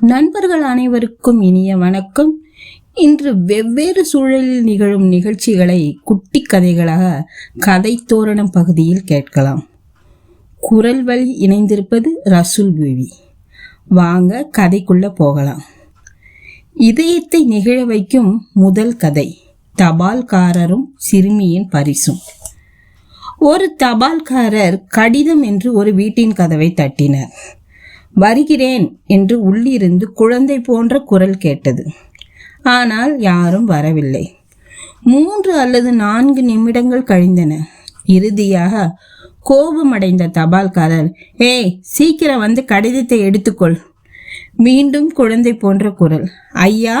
நண்பர்கள் அனைவருக்கும் இனிய வணக்கம். இன்று வெவ்வேறு சூழலில் நிகழும் நிகழ்ச்சிகளை குட்டி கதைகளாக கதை தோரணம் பகுதியில் கேட்கலாம். குரல் வழி இணைந்திருப்பது ரசூல் பேபி வாங்க கதைக்குள்ள போகலாம். இதயத்தை நிகழ வைக்கும் முதல் கதை தபால்காரரும் சிறுமியின் பரிசும். ஒரு தபால்காரர் கடிதம் என்று ஒரு வீட்டின் கதவை தட்டினார். வருகிறேன் என்று உள்ளிருந்து குழந்தை போன்ற குரல் கேட்டது. ஆனால் யாரும் வரவில்லை. மூன்று அல்லது நான்கு நிமிடங்கள் கழிந்தன. இறுதியாக கோபமடைந்த தபால்காரர் ஏய் சீக்கிரம் வந்து கடிதத்தை எடுத்துக்கொள். மீண்டும் குழந்தை போன்ற குரல் ஐயா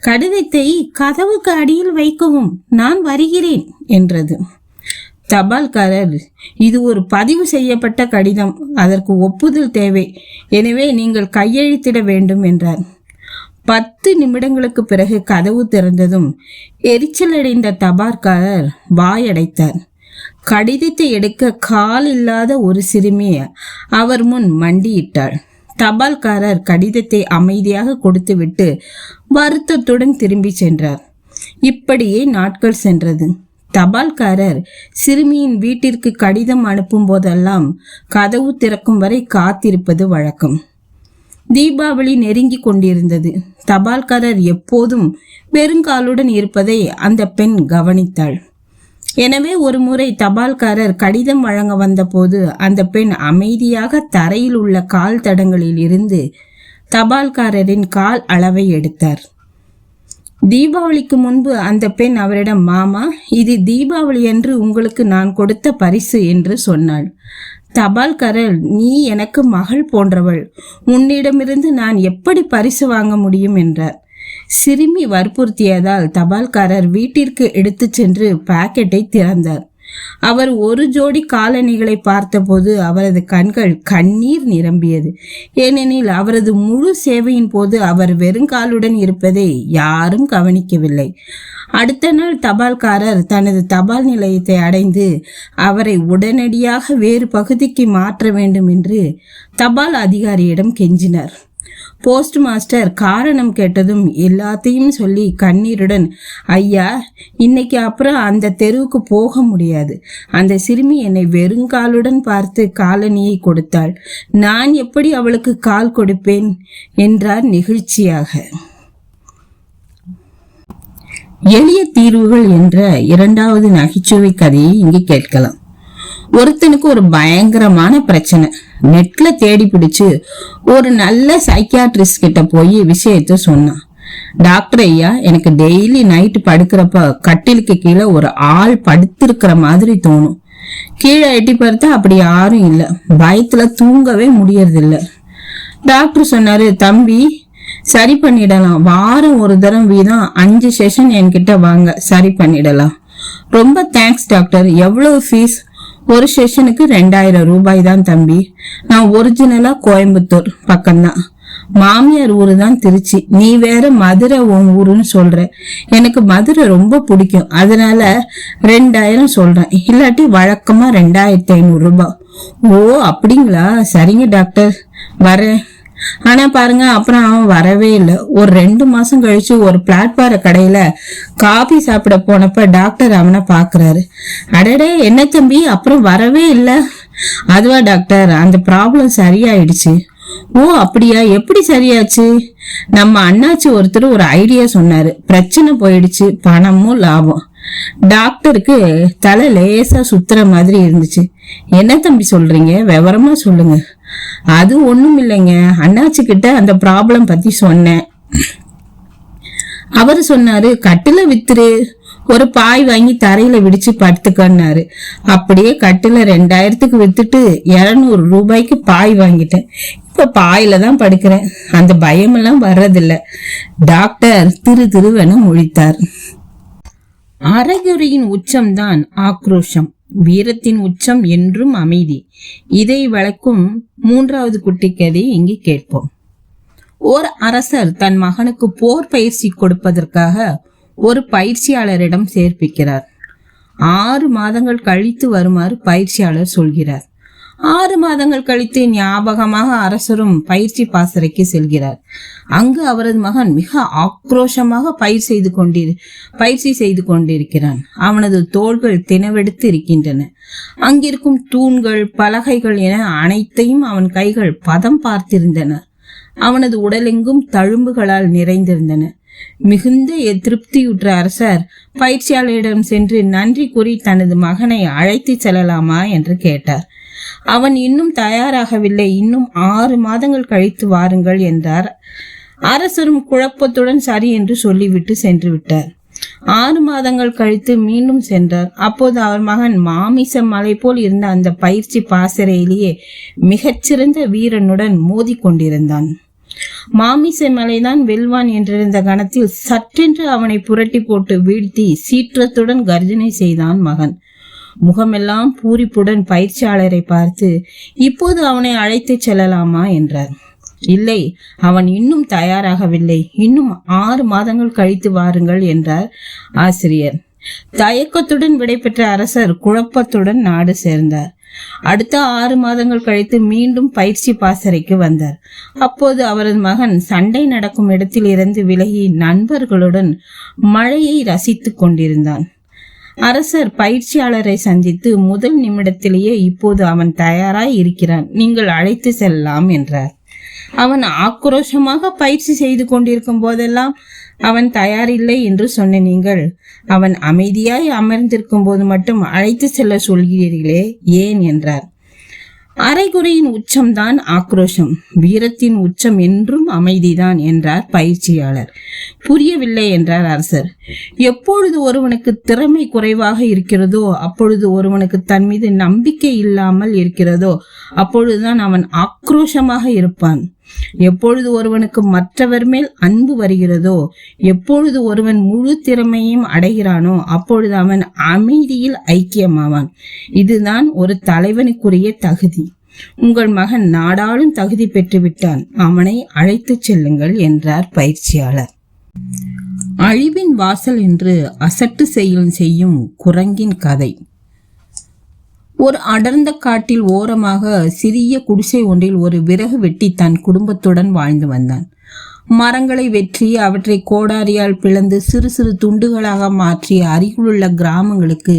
கடிதத்தை கதவுக்கு அடியில் வைக்கவும் நான் வருகிறேன் என்றது. தபால்காரர் இது ஒரு பதிவு செய்யப்பட்ட கடிதம். அதற்கு ஒப்புதல் தேவை. எனவே நீங்கள் கையெழுத்திட வேண்டும் என்றார். பத்து நிமிடங்களுக்கு பிறகு கதவு திறந்ததும் எரிச்சலடைந்த தபால்காரர் வாயடைத்தார். கடிதத்தை எடுக்க கால் இல்லாத ஒரு சிறுமி அவர் முன் மண்டியிட்டாள். தபால்காரர் கடிதத்தை அமைதியாக கொடுத்துவிட்டு வருத்தத்துடன் திரும்பி சென்றார். இப்படியே நாட்கள் சென்றது. தபால்காரர் சிறுமியின் வீட்டிற்கு கடிதம் அனுப்பும் போதெல்லாம் கதவு திறக்கும் வரை காத்திருப்பது வழக்கம். தீபாவளி நெருங்கி கொண்டிருந்தது. தபால்காரர் எப்போதும் பெருங்காலுடன் இருப்பதை அந்த பெண் கவனித்தாள். எனவே ஒரு முறை தபால்காரர் கடிதம் வழங்க வந்தபோது அந்த பெண் அமைதியாக தரையில் உள்ள கால் தடங்களில் இருந்து தபால்காரரின் கால் அளவை எடுத்தார். தீபாவளிக்கு முன்பு அந்த பெண் அவரிடம் மாமா இது தீபாவளி என்று உங்களுக்கு நான் கொடுத்த பரிசு என்று சொன்னாள். தபால்காரர் நீ எனக்கு மகள் போன்றவள். உன்னிடமிருந்து நான் எப்படி பரிசு வாங்க முடியும்? என்றார். சிறுமி வற்புறுத்தியதால் தபால்காரர் வீட்டிற்கு எடுத்துச் சென்று பாக்கெட்டை திறந்தார். அவர் ஒரு ஜோடி காலணிகளை பார்த்தபோது அவரது கண்கள் கண்ணீர் நிரம்பியது. ஏனெனில் அவரது முழு சேவையின் போது அவர் வெறுங்காலுடன் இருப்பதை யாரும் கவனிக்கவில்லை. அடுத்த நாள் தபால்காரர் தனது தபால் நிலையத்தை அடைந்து அவரை உடனடியாக வேறு பகுதிக்கு மாற்ற வேண்டும் என்று தபால் அதிகாரியிடம் கெஞ்சினார். போஸ்ட் மாஸ்டர் காரணம் கேட்டதும் எல்லாத்தையும் சொல்லி கண்ணீருடன் ஐயா இன்னைக்கு அப்புறம் அந்த தெருவுக்கு போக முடியாது. அந்த சிறுமி என்னை வெறுங்காலுடன் பார்த்து காலனியை கொடுத்தாள். நான் எப்படி அவளுக்கு கால் கொடுப்பேன்? என்றார் நெகிழ்ச்சியாக. எளிய தீர்வுகள் என்ற இரண்டாவது நகைச்சுவை கதையை இங்கு கேட்கலாம். ஒருத்தனுக்கு ஒரு பயங்கரமான பிரச்சனை. நெட்ல தேடி பிடிச்சு ஒரு நல்ல சைக்கியாட்ரிஸ்ட் கிட்ட போய் விஷயத்த சொன்னான். டாக்டர் ஐயா எனக்கு டெய்லி நைட்டு படுக்கிறப்ப கட்டிலுக்கு கீழே ஒரு ஆள் படுத்திருக்கிற மாதிரி தோணும். கீழே எட்டி பார்த்தா அப்படி யாரும் இல்லை. பயத்துல தூங்கவே முடியறதில்ல. டாக்டர் சொன்னாரு தம்பி சரி பண்ணிடலாம். வாரம் ஒரு தரம் வீதம் அஞ்சு செஷன் என்கிட்ட வாங்க. சரி பண்ணிடலாம். ரொம்ப தேங்க்ஸ் டாக்டர். எவ்வளவு ஃபீஸ் ஒரு செஷனுக்கு ரெண்டாயிரம் ரூபாய் தான் தம்பி. நான் ஒரிஜினலா கோயம்புத்தூர் பக்கம்தான். மாமியார் ஊரு தான் திருச்சி. நீ வேற மதுரை உன் ஊருன்னு சொல்ற. எனக்கு மதுரை ரொம்ப பிடிக்கும். அதனால ரெண்டாயிரம் சொல்றேன். இல்லாட்டி வழக்கமா ரெண்டாயிரத்தி ஐநூறு ரூபாய். ஓ அப்படிங்களா? சரிங்க டாக்டர். வரேன். ஆனா பாருங்க அப்புறம் அவன் வரவே இல்லை. ஒரு ரெண்டு மாசம் கழிச்சு ஒரு பிளாட்பார கடையில காபி சாப்பிட போனப்ப டாக்டர் அவனை பாக்குறாரு. அடடே என்ன தம்பி? அப்புறம் வரவே இல்லை. அதுவா டாக்டர் அந்த ப்ராப்ளம் சரியாயிடுச்சு. ஓ அப்படியா? எப்படி சரியாச்சு? நம்ம அண்ணாச்சி ஒருத்தர் ஒரு ஐடியா சொன்னாரு. பிரச்சனை போயிடுச்சு பணமும் லாபம். டாக்டருக்கு தலை லேசா சுத்துற மாதிரி இருந்துச்சு. என்ன தம்பி சொல்றீங்க? விவரமா சொல்லுங்க. அது ஒண்ணும் இல்லைங்க. அண்ணாச்சி கிட்ட அந்த ப்ராப்ளம் பத்தி சொன்னேன். அவர் சொன்னாரு கட்டில வித்துரு. ஒரு பாய் வாங்கி தரையில விடிச்சு படுத்துக்கன்னாரு. அப்படியே கட்டில ரெண்டாயிரத்துக்கு வித்துட்டு இருநூறு ரூபாய்க்கு பாய் வாங்கிட்டேன். இப்ப பாயில தான் படுக்கிறேன். அந்த பயமெல்லாம் வர்றதில்ல. டாக்டர் திரு திருவென முழித்தார். அறகுறையின் உச்சம்தான் ஆக்ரோஷம். வீரத்தின் உச்சம் என்றும் அமைதி. இதை வளர்க்கும் மூன்றாவது குட்டி கதை இங்கு கேட்போம். ஓர் அரசர் தன் மகனுக்கு போர் பயிற்சி கொடுப்பதற்காக ஒரு பயிற்சியாளரிடம் சேர்ப்பிக்கிறார். ஆறு மாதங்கள் கழித்து வருமாறு பயிற்சியாளர் சொல்கிறார். ஆறு மாதங்கள் கழித்து ஞாபகமாக அரசரும் பயிற்சி பாசறைக்கு செல்கிறார். அங்கு அவரது மகன் மிக ஆக்ரோஷமாக பயிர் செய்து கொண்டிரு பயிற்சி செய்து கொண்டிருக்கிறான். அவனது தோள்கள் தினவெடுத்து இருக்கின்றன. அங்கிருக்கும் தூண்கள் பலகைகள் என அனைத்தையும் அவன் கைகள் பதம் பார்த்திருந்தன. அவனது உடலெங்கும் தழும்புகளால் நிறைந்திருந்தன. மிகுந்த திருப்தியுற்ற அரசர் பயிற்சியாளரிடம் சென்று நன்றி கூறி தனது மகனை அழைத்து செல்லலாமா என்று கேட்டார். அவன் இன்னும் தயாராகவில்லை. இன்னும் ஆறு மாதங்கள் கழித்து வாருங்கள் என்றார். அரசரும் குழப்பத்துடன் சரி என்று சொல்லிவிட்டு சென்று விட்டார் ஆறு மாதங்கள் கழித்து மீண்டும் சென்றார். அப்போது அவர் மகன் மாமிச மலை போல் இருந்த அந்த பயிற்சி பாசறையிலேயே மிகச்சிறந்த வீரனுடன் மோதி கொண்டிருந்தான். மாமிச மலைதான் வெல்வான் என்றிருந்த கணத்தில் சற்றென்று அவனை புரட்டி போட்டு வீழ்த்தி சீற்றத்துடன் கர்ஜனை செய்தான் மகன். முகமெல்லாம் பூரிப்புடன் பயிற்சியாளரை பார்த்து இப்போது அவனை அழைத்துச் செல்லலாமா? என்றார். இல்லை அவன் இன்னும் தயாராகவில்லை. இன்னும் ஆறு மாதங்கள் கழித்து வாருங்கள் என்றார் ஆசிரியர். தயக்கத்துடன் விடைபெற்ற அரசர் குழப்பத்துடன் நாடு சேர்ந்தார். அடுத்த ஆறு மாதங்கள் கழித்து மீண்டும் பயிற்சி பாசறைக்கு வந்தார். அப்போது அவரது மகன் சண்டை நடக்கும் இடத்தில் இருந்து விலகி நண்பர்களுடன் மழையை ரசித்துக் கொண்டிருந்தான். அரசர் பயிற்சியாளரை சந்தித்து முதல் நிமிடத்திலேயே இப்போது அவன் தயாராய் இருக்கிறான். நீங்கள் அழைத்து செல்லலாம் என்றார். அவன் ஆக்ரோஷமாக பயிற்சி செய்து கொண்டிருக்கும் போதெல்லாம் அவன் தயாரில்லை என்று சொன்ன நீங்கள் அவன் அமைதியாய் அமர்ந்திருக்கும் போது மட்டும் அழைத்து செல்ல சொல்கிறீர்களே? ஏன்? என்றார். அரைகுறையின் உச்சம்தான் ஆக்ரோஷம். வீரத்தின் உச்சம் என்றும் அமைதிதான் என்றார் பயிற்சியாளர். புரியவில்லை என்றார் அரசர். எப்பொழுது ஒருவனுக்கு திறமை குறைவாக இருக்கிறதோ அப்பொழுது ஒருவனுக்கு தன் மீது நம்பிக்கை இல்லாமல் இருக்கிறதோ அப்பொழுதுதான் அவன் ஆக்ரோஷமாக இருப்பான். எப்பொழுது ஒருவனுக்கு மற்றவர் மேல் அன்பு வருகிறதோ எப்பொழுது ஒருவன் முழு திறமையும் அடைகிறானோ அப்பொழுது அவன் அமைதியில் ஐக்கியமாவான். இதுதான் ஒரு தலைவனுக்குரிய தகுதி. உங்கள் மகன் நாடாளும் தகுதி பெற்றுவிட்டான். அவனை அழைத்துச் செல்லுங்கள் என்றார் பயிற்சியாளர். அழிவின் வாசல் என்று அசட்டு செயல் செய்யும் குரங்கின் கதை. ஒரு அடர்ந்த காட்டில் ஓரமாக சிறிய குடிசை ஒன்றில் ஒரு விறகு வெட்டி தன் குடும்பத்துடன் வாழ்ந்து வந்தான். மரங்களை வெற்றி அவற்றை கோடாரியால் பிளந்து சிறு சிறு துண்டுகளாக மாற்றி அருகிலுள்ள கிராமங்களுக்கு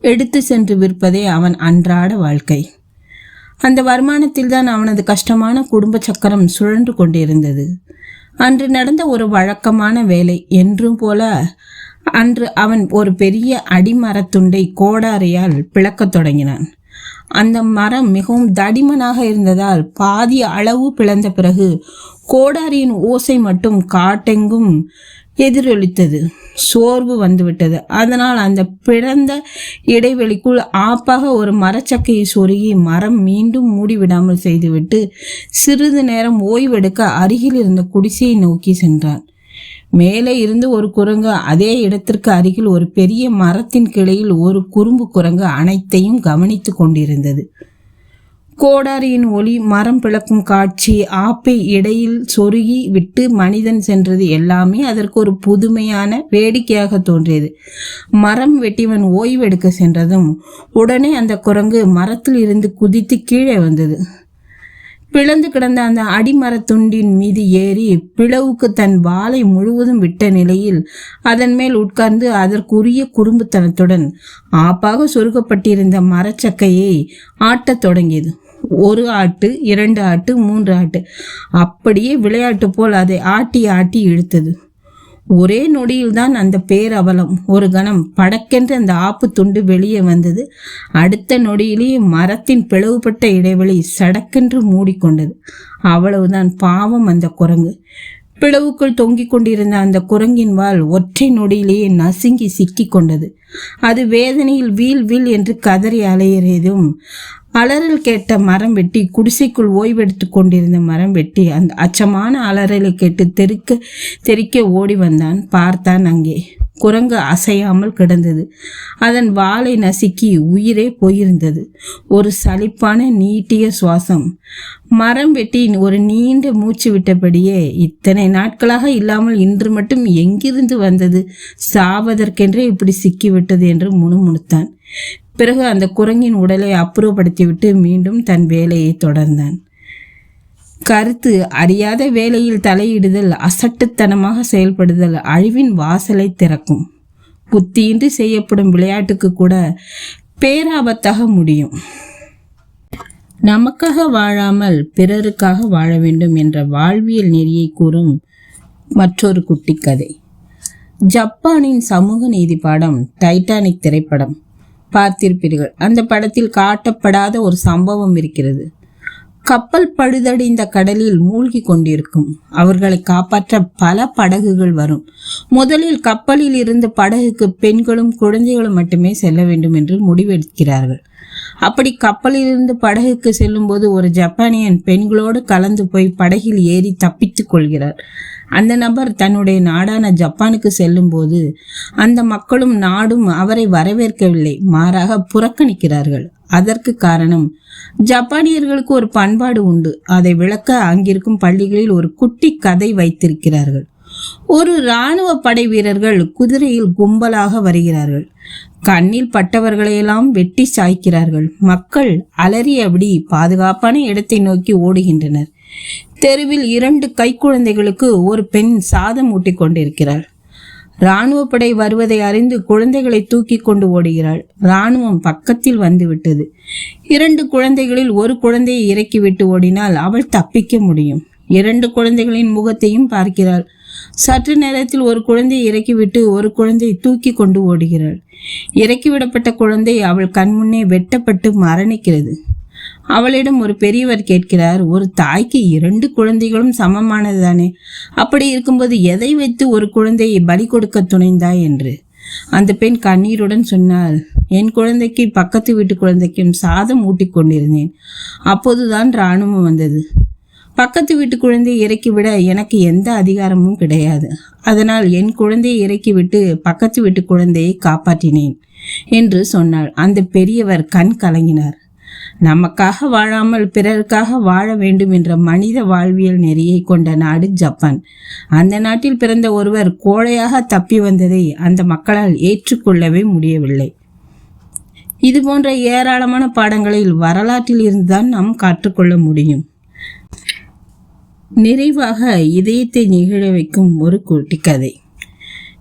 எடுத்து சென்று விற்பதே அவன் அன்றாட வாழ்க்கை. அந்த வருமானத்தில் தான் அவனது கஷ்டமான குடும்ப சக்கரம் சுழன்று கொண்டிருந்தது. அன்று நடந்த ஒரு வழக்கமான வேலை என்றும் போல அன்று அவன் ஒரு பெரிய அடிமரத்துண்டை கோடாரியால் பிளக்கத் தொடங்கினான். அந்த மரம் மிகவும் தடிமனாக இருந்ததால் பாதி அளவு பிளந்த பிறகு கோடாரியின் ஓசை மட்டும் காட்டெங்கும் எதிரொலித்தது. சோர்வு வந்துவிட்டது. அதனால் அந்த பிறந்த இடைவெளிக்குள் ஆப்பாக ஒரு மரச்சக்கையை சொருகி மரம் மீண்டும் மூடிவிடாமல் செய்துவிட்டு சிறிது நேரம் ஓய்வெடுக்க அருகில் இருந்த குடிசையை நோக்கி சென்றான். மேலே இருந்து ஒரு குரங்கு அதே இடத்திற்கு அருகில் ஒரு பெரிய மரத்தின் கிளையில் ஒரு குறும்பு குரங்கு அனைத்தையும் கவனித்து கொண்டிருந்தது. கோடாரியின் ஒளி மரம் பிளக்கும் காட்சி ஆப்பை இடையில் சொருகி விட்டு மனிதன் சென்றது எல்லாமே அதற்கு ஒரு புதுமையான வேடிக்கையாக தோன்றியது. மரம் வெட்டிவன் ஓய்வெடுக்க சென்றதும் உடனே அந்த குரங்கு மரத்தில் இருந்து குதித்து கீழே வந்தது. பிளந்து கிடந்த அந்த அடிமரத்துண்டின் மீது ஏறி பிளவுக்கு தன் வாளை முழுவதும் விட்ட நிலையில் அதன் மேல் உட்கார்ந்து அதற்குரிய குறும்புத்தனத்துடன் ஆப்பாக சொருகப்பட்டிருந்த மரச்சக்கையை ஆட்டத் தொடங்கியது. ஒரு ஆட்டு இரண்டு ஆட்டு மூன்று ஆட்டு. அப்படியே விளையாட்டு போல் அதை ஆட்டி ஆட்டி இழுத்தது. ஒரே நொடியில்தான் அந்த பேரவலம் ஒரு கணம் படக்கென்று அந்த ஆப்பு துண்டு வெளியே வந்தது. அடுத்த நொடியிலேயே மரத்தின் பிளவுபட்ட இடைவெளி சடக்கென்று மூடிக்கொண்டது. அவ்வளவுதான் பாவம் அந்த குரங்கு. பிளவுக்குள் தொங்கிக் கொண்டிருந்த அந்த குரங்கின் வால் ஒற்றை நொடியிலேயே நசுங்கி சிக்கி கொண்டது. அது வேதனையில் வீல் வீல் என்று கதறி அலையிறதும் அலறல் கேட்ட மரம் வெட்டி குடிசைக்குள் ஓய்வெடுத்து கொண்டிருந்த மரம் வெட்டி அந்த அச்சமான அலறலை கேட்டு தெருக்க தெறிக்க ஓடி வந்தான். பார்த்தான் அங்கே. குரங்கு அசையாமல் கிடந்தது. அதன் வாளை நசுக்கி உயிரே போயிருந்தது. ஒரு சலிப்பான நீட்டிய சுவாசம். மரம் வெட்டி ஒரு நீண்ட மூச்சு விட்டபடியே இத்தனை நாட்களாக இல்லாமல் இன்று மட்டும் எங்கிருந்து வந்தது? சாவதற்கென்றே இப்படி சிக்கிவிட்டது என்று முணுமுணுத்தான். பிறகு அந்த குரங்கின் உடலை அப்புறப்படுத்திவிட்டு மீண்டும் தன் வேலையை தொடர்ந்தான். கருத்து அறியாத வேலையில் தலையிடுதல் அசட்டுத்தனமாக செயல்படுதல் அழிவின் வாசலை திறக்கும். புத்தியின்றி செய்யப்படும் விளையாட்டுக்கு கூட பேராபத்தாக முடியும். நமக்காக வாழாமல் பிறருக்காக வாழ வேண்டும் என்ற வாழ்வியல் நெறியை கூறும் மற்றொரு குட்டி கதை ஜப்பானின் சமூக நீதி பாடம் டைட்டானிக் திரைப்படம். பார்த்திருப்பீர்கள். அந்த படத்தில் காட்டப்படாத ஒரு சம்பவம் இருக்கிறது. கப்பல் பழுதடைந்த கடலில் மூழ்கி கொண்டிருக்கும். அவர்களை காப்பாற்ற பல படகுகள் வரும். முதலில் கப்பலில் இருந்த படகுக்கு பெண்களும் குழந்தைகளும் மட்டுமே செல்ல வேண்டும் என்று முடிவெடுக்கிறார்கள். அப்படி கப்பலிலிருந்து படகுக்கு செல்லும்போது ஒரு ஜப்பானியன் பெண்களோடு கலந்து போய் படகில் ஏறி தப்பித்துக் கொள்கிறார். அந்த நபர் தன்னுடைய நாடான ஜப்பானுக்கு செல்லும்போது அந்த மக்களும் நாடும் அவரை வரவேற்கவில்லை. மாறாக புறக்கணிக்கிறார்கள். அதற்கு காரணம் ஜப்பானியர்களுக்கு ஒரு பண்பாடு உண்டு. அதை விளக்க அங்கிருக்கும் பள்ளிகளில் ஒரு குட்டி கதை வைத்திருக்கிறார்கள். ஒரு இராணுவ படை வீரர்கள் குதிரையில் கும்பலாக வருகிறார்கள். கண்ணில் பட்டவர்களையெல்லாம் வெட்டி சாய்க்கிறார்கள். மக்கள் அலறியபடி பாதுகாப்பான இடத்தை நோக்கி ஓடுகின்றனர். தெருவில் இரண்டு கைக்குழந்தைகளுக்கு ஒரு பெண் சாதம் ஊட்டிக் கொண்டிருக்கிறார் படை வருவதை அறிந்து குழந்தைகளை தூக்கி கொண்டு ஓடுகிறாள். இராணுவம் பக்கத்தில் வந்துவிட்டது. இரண்டு குழந்தைகளில் ஒரு குழந்தையை இறக்கிவிட்டு ஓடினால் அவள் தப்பிக்க முடியும். இரண்டு குழந்தைகளின் முகத்தையும் பார்க்கிறாள். சற்று நேரத்தில் ஒரு குழந்தையை இறக்கிவிட்டு ஒரு குழந்தையை தூக்கி கொண்டு ஓடுகிறாள். இறக்கிவிடப்பட்ட குழந்தை அவள் கண்முன்னே வெட்டப்பட்டு மரணிக்கிறது. அவளிடம் ஒரு பெரியவர் கேட்கிறார் ஒரு தாய்க்கு இரண்டு குழந்தைகளும் சமமானது தானே? அப்படி இருக்கும்போது எதை வைத்து ஒரு குழந்தையை பலி கொடுக்க துணைந்தாய்? என்று. அந்த பெண் கண்ணீருடன் சொன்னாள் என் குழந்தைக்கு பக்கத்து வீட்டு குழந்தைக்கும் சாதம் ஊட்டிக் கொண்டிருந்தேன். அப்போதுதான் இராணுவம் வந்தது. பக்கத்து வீட்டு குழந்தையை இறக்கிவிட எனக்கு எந்த அதிகாரமும் கிடையாது. அதனால் என் குழந்தையை இறக்கிவிட்டு பக்கத்து வீட்டு குழந்தையை காப்பாற்றினேன் என்று சொன்னாள். அந்த பெரியவர் கண் கலங்கினார். நமக்காக வாழாமல் பிறருக்காக வாழ வேண்டும் என்ற மனித வாழ்வியல் நெறியை கொண்ட நாடு ஜப்பான். அந்த நாட்டில் பிறந்த ஒருவர் கோழையாக தப்பி வந்ததை அந்த மக்களால் ஏற்றுக்கொள்ளவே முடியவில்லை. இது போன்ற ஏராளமான பாடங்களில் வரலாற்றில் இருந்துதான் நாம் கற்றுக்கொள்ள முடியும். நிறைவாக இதயத்தை நிகழ வைக்கும் ஒரு குட்டி கதை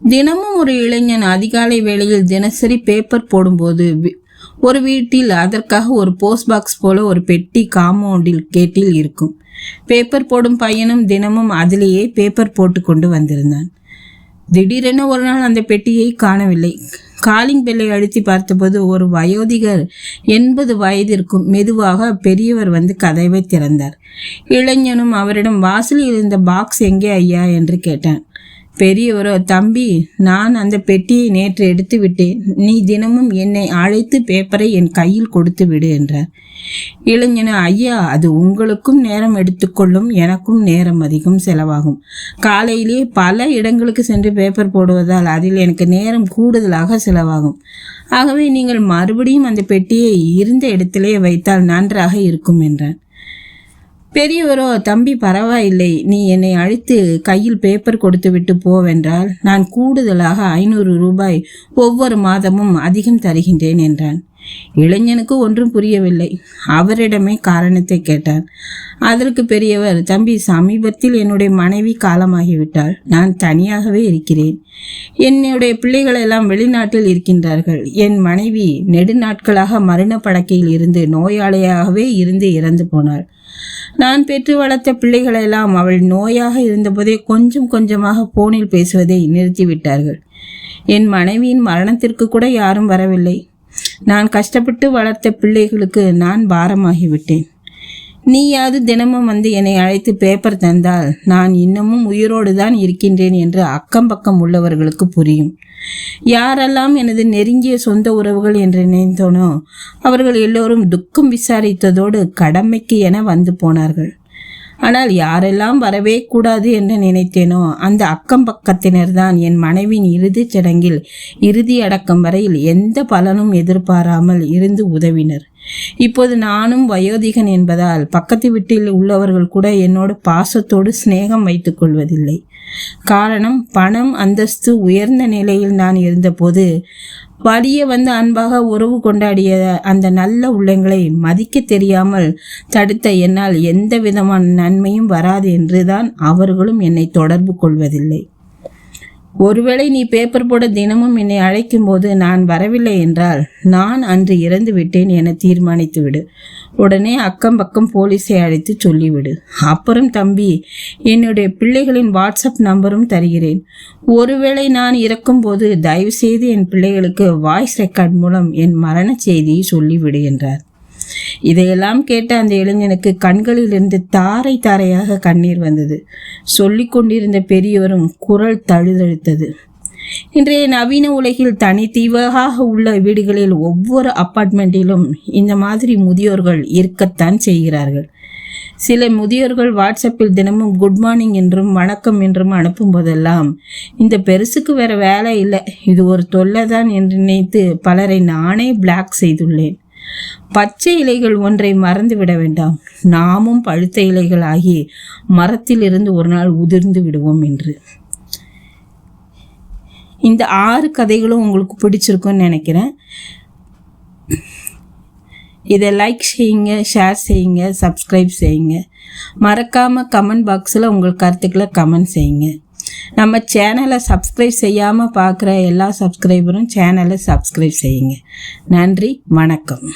தினமும் ஒரு இளைஞன் அதிகாலை வேளையில் தினசரி பேப்பர் போடும்போது ஒரு வீட்டில் அதற்காக ஒரு போஸ்ட் பாக்ஸ் போல ஒரு பெட்டி காம்பவுண்டில் கேட்டில் இருக்கும். பேப்பர் போடும் பையனும் தினமும் அதிலேயே பேப்பர் போட்டு கொண்டு வந்திருந்தான். திடீரென ஒரு நாள் அந்த பெட்டியை காணவில்லை. காலிங் பெல்லை அழுத்தி பார்த்தபோது ஒரு வயோதிகர் எண்பது வயதிற்கும் மெதுவாக பெரியவர் வந்து கதவை திறந்தார். இளைஞனும் அவரிடம் வாசலில் இருந்த பாக்ஸ் எங்கே ஐயா? என்று கேட்டான். பெரியவரோ தம்பி நான் அந்த பெட்டியை நேற்று எடுத்து விட்டேன். நீ தினமும் என்னை அழைத்து பேப்பரை என் கையில் கொடுத்து விடு என்றார். இளைஞன ஐயா அது உங்களுக்கும் நேரம் எடுத்துக்கொள்ளும் எனக்கும் நேரம் அதிகம் செலவாகும். காலையிலேயே பல இடங்களுக்கு சென்று பேப்பர் போடுவதால் அதில் எனக்கு நேரம் கூடுதலாக செலவாகும். ஆகவே நீங்கள் மறுபடியும் அந்த பெட்டியை இருந்த இடத்திலே வைத்தால் நன்றாக இருக்கும் என்றான் பெரியவரோ தம்பி பரவாயில்லை. நீ என்னை அழைத்து கையில் பேப்பர் கொடுத்து விட்டு போவென்றால் நான் கூடுதலாக ஐநூறு ரூபாய் ஒவ்வொரு மாதமும் அதிகம் தருகின்றேன் என்றான். இளைஞனுக்கு ஒன்றும் புரியவில்லை. அவரிடமே காரணத்தை கேட்டார் அதற்கு பெரியவர் தம்பி சமீபத்தில் என்னுடைய மனைவி காலமாகிவிட்டாள். நான் தனியாகவே இருக்கிறேன். என்னுடைய பிள்ளைகள் எல்லாம் வெளிநாட்டில் இருக்கின்றார்கள். என் மனைவி நெடுநாட்களாக மரண படக்கையில் இருந்து நோயாளியாகவே இருந்து இறந்து போனாள். நான் பெற்று வளர்த்த பிள்ளைகளெல்லாம் அவள் நோயாக இருந்தபோதே கொஞ்சம் கொஞ்சமாக போனில் பேசுவதை நிறுத்திவிட்டார்கள். என் மனைவியின் மரணத்திற்கு கூட யாரும் வரவில்லை. நான் கஷ்டப்பட்டு வளர்த்த பிள்ளைகளுக்கு நான் பாரமாகிவிட்டேன். நீயாவது தினமும் வந்து என்னை அழைத்து பேப்பர் தந்தால் நான் இன்னமும் உயிரோடு தான் இருக்கின்றேன் என்று அக்கம் பக்கம் உள்ளவர்களுக்கு புரியும். யாரெல்லாம் எனது நெருங்கிய சொந்த உறவுகள் என்று நினைத்தோனோ அவர்கள் எல்லோரும் துக்கம் விசாரித்ததோடு கடமைக்கு என வந்து போனார்கள். ஆனால் யாரெல்லாம் வரவே கூடாது என்று நினைத்தேனோ அந்த அக்கம் பக்கத்தினர் தான் என் மனைவின் இறுதிச் சடங்கில் இறுதி அடக்கம் வரையில் எந்த பலனும் எதிர்பாராமல் இருந்து உதவினர். இப்போது நானும் வயோதிகன் என்பதால் பக்கத்து வீட்டில் உள்ளவர்கள் கூட என்னோடு பாசத்தோடு சிநேகம் வைத்துக் கொள்வதில்லை. காரணம் பணம் அந்தஸ்து உயர்ந்த நிலையில் நான் இருந்தபோது வழியே வந்து அன்பாக உறவு கொண்டாடிய அந்த நல்ல உள்ளங்களை மதிக்க தெரியாமல் தடுத்த என்னால் எந்த விதமான நன்மையும் வராது என்றுதான் அவர்களும் என்னை தொடர்பு கொள்வதில்லை. ஒருவேளை நீ பேப்பர் போட தினமும் என்னை அழைக்கும் போது நான் வரவில்லை என்றால் நான் அன்று இறந்து விட்டேன் என தீர்மானித்து விடு. உடனே அக்கம் பக்கம் போலீஸை அழைத்து சொல்லிவிடு. அப்புறம் தம்பி என்னுடைய பிள்ளைகளின் வாட்ஸ்அப் நம்பரும் தருகிறேன். ஒருவேளை நான் இறக்கும்போது தயவுசெய்து என் பிள்ளைகளுக்கு வாய்ஸ் ரெக்கார்ட் மூலம் என் மரண செய்தியை சொல்லிவிடு என்றார். இதையெல்லாம் கேட்ட அந்த இளைஞனுக்கு கண்களிலிருந்து தாரை தாரையாக கண்ணீர் வந்தது. சொல்லிக் கொண்டிருந்த பெரியவரும் குரல் தழுதழுத்தது. இன்றைய நவீன உலகில் தனித்தீவாக உள்ள வீடுகளில் ஒவ்வொரு அப்பார்ட்மெண்ட்டிலும் இந்த மாதிரி முதியோர்கள் இருக்கத்தான் செய்கிறார்கள். சில முதியோர்கள் வாட்ஸ்அப்பில் தினமும் குட் மார்னிங் என்றும் வணக்கம் என்றும் அனுப்பும் போதெல்லாம் இந்த பெருசுக்கு வேற வேலை இல்லை இது ஒரு தொல்லை தான் என்று நினைத்து பலரை நானே பிளாக் செய்துள்ளேன். பச்சை இலைகள் ஒன்றை மறந்து விட வேண்டாம். நாமும் பழுத்த இலைகள் ஆகி மரத்தில் இருந்து ஒரு நாள் உதிர்ந்து விடுவோம் என்று. இந்த ஆறு கதைகளும் உங்களுக்கு பிடிச்சிருக்கும்னு நினைக்கிறேன். இதை லைக் செய்யுங்க ஷேர் செய்யுங்க சப்ஸ்கிரைப் செய்யுங்க. மறக்காமல் கமெண்ட் பாக்ஸில் உங்கள் கருத்துக்களை கமெண்ட் செய்யுங்க. நம்ம சேனலை சப்ஸ்கிரைப் செய்யாமல் பார்க்குற எல்லா சப்ஸ்கிரைபரும் சேனலை சப்ஸ்கிரைப் செய்யுங்க. நன்றி வணக்கம்.